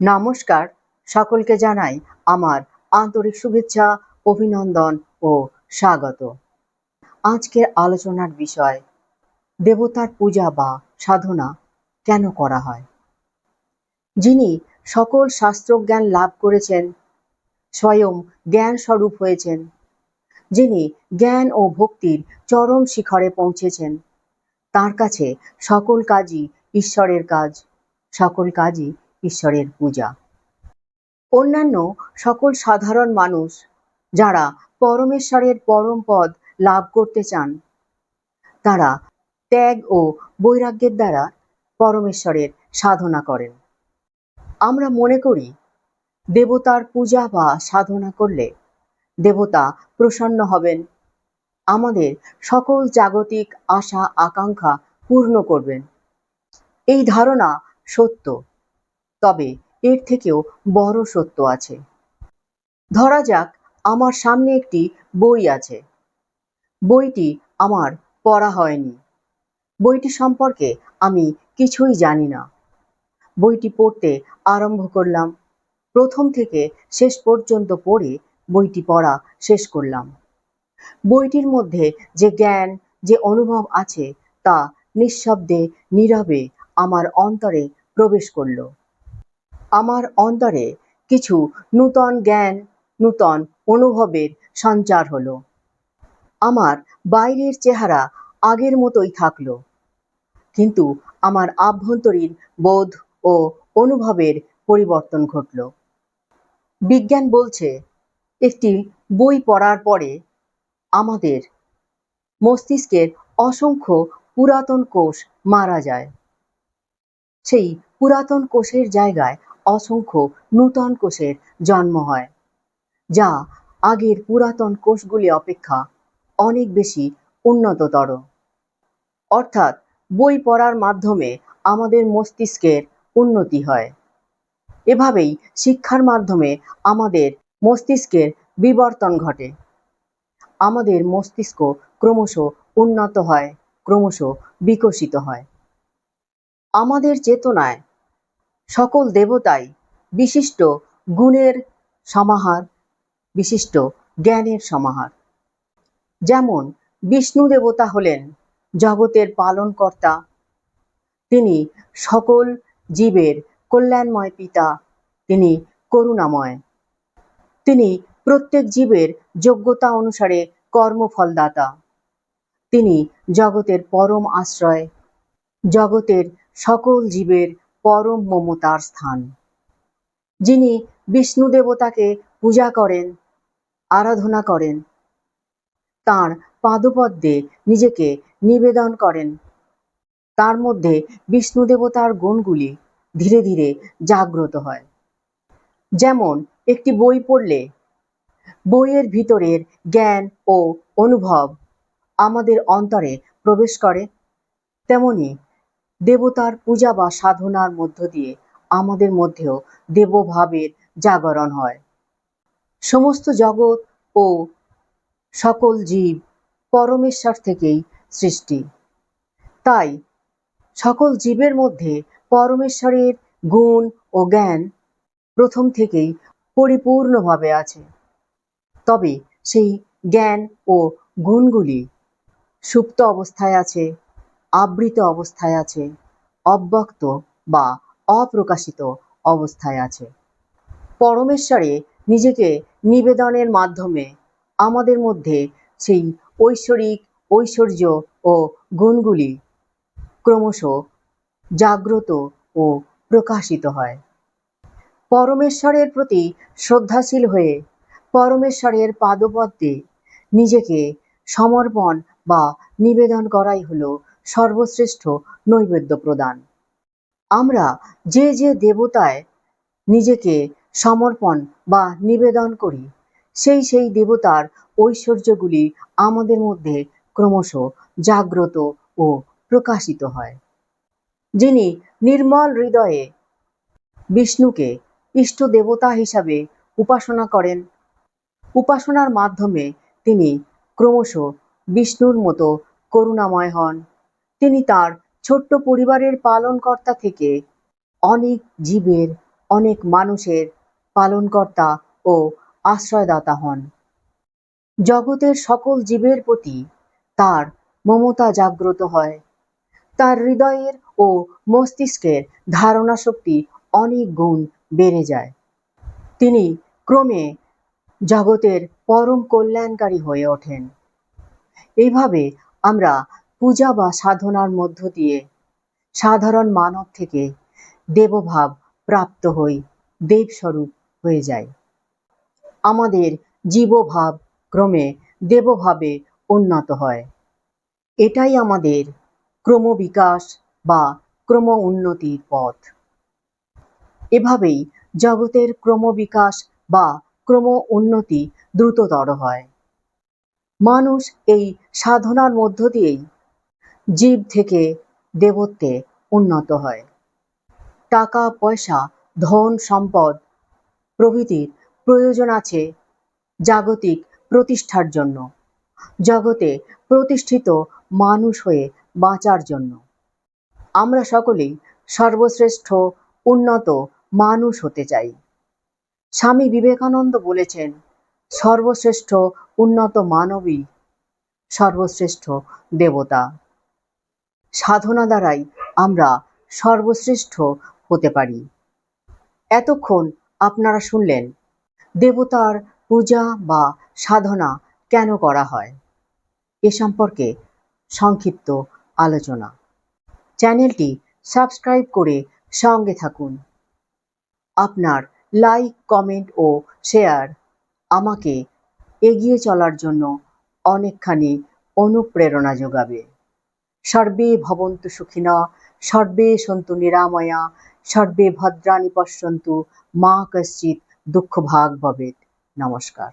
নমস্কার। সকলকে জানাই আমার আন্তরিক শুভেচ্ছা, অভিনন্দন ও স্বাগত। আজকের আলোচনার বিষয়, দেবতার পূজা বা সাধনা কেন করা হয়? যিনি সকল শাস্ত্রজ্ঞান লাভ করেছেন, স্বয়ং জ্ঞান স্বরূপ হয়েছেন, যিনি জ্ঞান ও ভক্তির চরম শিখরে পৌঁছেছেন, তার কাছে সকল কাজই ঈশ্বরের কাজ, সকল কাজই ঈশ্বরের পূজা। অন্যান্য সকল সাধারণ মানুষ যারা পরমেশ্বরের পরম পদ লাভ করতে চান, তারা ত্যাগ ও বৈরাগ্যের দ্বারা পরমেশ্বরের সাধনা করেন। আমরা মনে করি, দেবতার পূজা বা সাধনা করলে দেবতা প্রসন্ন হবেন। আমাদের সকল জাগতিক আশা আকাঙ্ক্ষা পূর্ণ করবেন। এই ধারণা সত্য। তবে এর থেকেও বড় সত্য আছে। ধরা যাক, আমার সামনে একটি বই আছে। বইটি আমার পড়া হয়নি। বইটি সম্পর্কে আমি কিছুই জানি না। বইটি পড়তে আরম্ভ করলাম। প্রথম থেকে শেষ পর্যন্ত পড়ে বইটি পড়া শেষ করলাম। বইটির মধ্যে যে জ্ঞান, যে অনুভব আছে তা নিঃশব্দে নীরবে আমার অন্তরে প্রবেশ করল। আমার অন্তরে কিছু নূতন জ্ঞান, নূতন অনুভবের সঞ্চার হলো। আমার বাইরের চেহারা আগের মতোই থাকল। কিন্তু আমার আভ্যন্তরীণ বোধ ও অনুভবের পরিবর্তন ঘটল। বিজ্ঞান বলছে, একটি বই পড়ার পরে আমাদের মস্তিষ্কের অসংখ্য পুরাতন কোষ মারা যায়। সেই পুরাতন কোষের জায়গায় অসংখ্য নূতন কোষের জন্ম হয়, যা আগের পুরাতন কোষগুলি অপেক্ষা অনেক বেশি উন্নততর। অর্থাৎ বই পড়ার মাধ্যমে আমাদের মস্তিষ্কের উন্নতি হয়। এভাবেই শিক্ষার মাধ্যমে আমাদের মস্তিষ্কের বিবর্তন ঘটে। আমাদের মস্তিষ্ক ক্রমশ উন্নত হয়, ক্রমশ বিকশিত হয়। আমাদের চেতনায় সকল দেবতাই বিশিষ্ট গুণের সমাহার, বিশিষ্ট জ্ঞানের সমাহার। যেমন বিষ্ণু দেবতা হলেন জগতের পালনকর্তা, তিনি সকল জীবের কল্যাণময় পিতা, তিনি করুণাময়। তিনি প্রত্যেক জীবের যোগ্যতা অনুসারে কর্মফলদাতা। তিনি জগতের পরম আশ্রয়, জগতের সকল জীবের পরম মমতার স্থান। যিনি বিষ্ণু দেবতাকে পূজা করেন, আরাধনা করেন, তার পাদপদ্মে নিজেকে নিবেদন করেন। তার মধ্যে বিষ্ণু দেবতার গুণগুলি ধীরে ধীরে জাগ্রত হয়। যেমন একটি বই পড়লে, বইয়ের ভিতরের জ্ঞান ও অনুভব আমাদের অন্তরে প্রবেশ করে, তেমনি দেবতার পূজা বা সাধনার মধ্য দিয়ে আমাদের মধ্যেও দেবভাবের জাগরণ হয়। সমস্ত জগৎ ও সকল জীব পরমেশ্বর থেকেই সৃষ্টি। তাই সকল জীবের মধ্যে পরমেশ্বরের গুণ ও জ্ঞান প্রথম থেকেই পরিপূর্ণভাবে আছে। তবে সেই জ্ঞান ও গুণগুলি সুপ্ত অবস্থায় আছে। আবৃত অবস্থায় আছে, অব্যক্ত বা অপ্রকাশিত অবস্থায় আছে। পরমেশ্বরে নিজেকে নিবেদনের মাধ্যমে আমাদের মধ্যে সেই ঐশ্বরিক ঐশ্বর্য ও গুণগুলি ক্রমশ জাগ্রত ও প্রকাশিত হয়। পরমেশ্বরের প্রতি শ্রদ্ধাশীল হয়ে পরমেশ্বরের পাদপদ্মে নিজেকে সমর্পণ বা নিবেদন করাই হলো সর্বশ্রেষ্ঠ নৈবেদ্য প্রদান। আমরা যে যে দেবতায় নিজেকে সমর্পণ বা নিবেদন করি, সেই সেই দেবতার ঐশ্বর্যগুলি আমাদের মধ্যে ক্রমশ জাগ্রত ও প্রকাশিত হয়। যিনি নির্মল হৃদয়ে বিষ্ণুকে ইষ্ট দেবতা হিসাবে উপাসনা করেন, উপাসনার মাধ্যমে তিনি ক্রমশ বিষ্ণুর মতো করুণাময় হন। তিনি তার ছোট্ট পরিবারের পালনকর্তা থেকে অনেক জীবের, অনেক মানুষের পালনকর্তা ও আশ্রয়দাতা হন। জগতের সকল জীবের প্রতি তার মমতা জাগ্রত হয়। তার হৃদয়ের ও মস্তিষ্কের ধারণা শক্তি অনেক গুণ বেড়ে যায়। তিনি ক্রমে জগতের পরম কল্যাণকারী হয়ে ওঠেন। এইভাবে আমরা পূজা বা সাধনার মধ্য দিয়ে সাধারণ মানব থেকে দেবভাব প্রাপ্ত হই, দেবস্বরূপ হয়ে যায়। আমাদের জীবভাব ক্রমে দেবভাবে উন্নত হয়। এটাই আমাদের ক্রমবিকাশ বা ক্রম উন্নতির পথ। এভাবেই জগতের ক্রমবিকাশ বা ক্রম উন্নতি দ্রুততর হয়। মানুষ এই সাধনার মধ্য দিয়েই জীব থেকে দেবত্বে উন্নত হয়। টাকা, পয়সা, ধন, সম্পদ প্রভৃতির প্রয়োজন আছে জাগতিক প্রতিষ্ঠার জন্য। জগতে প্রতিষ্ঠিত মানুষ হয়ে বাঁচার জন্য। আমরা সকলেই সর্বশ্রেষ্ঠ, উন্নত মানুষ হতে চাই। স্বামী বিবেকানন্দ বলেছেন, সর্বশ্রেষ্ঠ, উন্নত মানবী সর্বশ্রেষ্ঠ দেবতা। সাধনা দ্বারাই আমরা সর্বশ্রেষ্ঠ হতে পারি। এতক্ষণ আপনারা শুনলেন, দেবতার পূজা বা সাধনা কেন করা হয়? এ সম্পর্কে সংক্ষিপ্ত আলোচনা। চ্যানেলটি সাবস্ক্রাইব করে সঙ্গে থাকুন। আপনার লাইক, কমেন্ট ও শেয়ার আমাকে এগিয়ে চলার জন্য অনেকখানি অনুপ্রেরণা যোগাবে। সর্বে ভবন্তু সুখিনা, সর্বে সন্তু নিরাময়া, সর্বে ভদ্রাণী পশ্যন্তু, মা কশ্চিৎ দুঃখ ভাগ ভবেত নমস্কার।